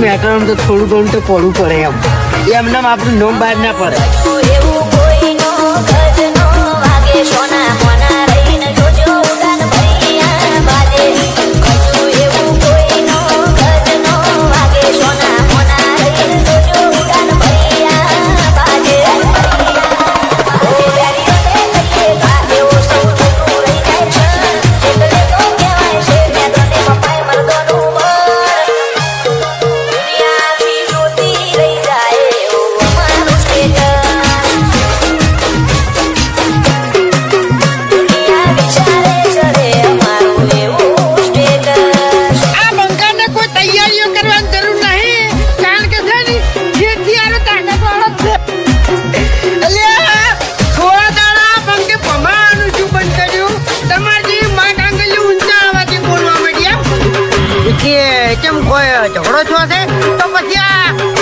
વ્યાકરણ તો થોડું ઘણું તો પડવું પડે એમ. એમને આપણું નોમ બહાર ના પડે. કોઈ ઝઘડો છો છે? તો પછી આ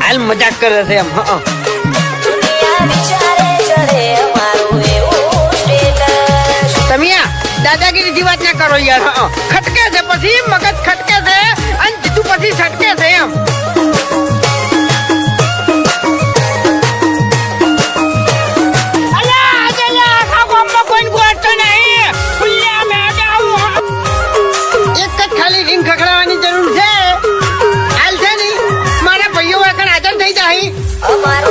હાલ મજાક કરે છે એમ હા તમે દાદાગીરી થી વાત ના કરો યાર ખટકે છે પછી મગજ ખટકે છે અને જીતું પછી છટકે છે એમ.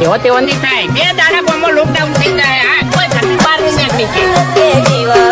જેવો તેવો નહીં થાય. બે દાડા લોકડાઉન થઈ જાય. હા કોઈ ધંધા નહીં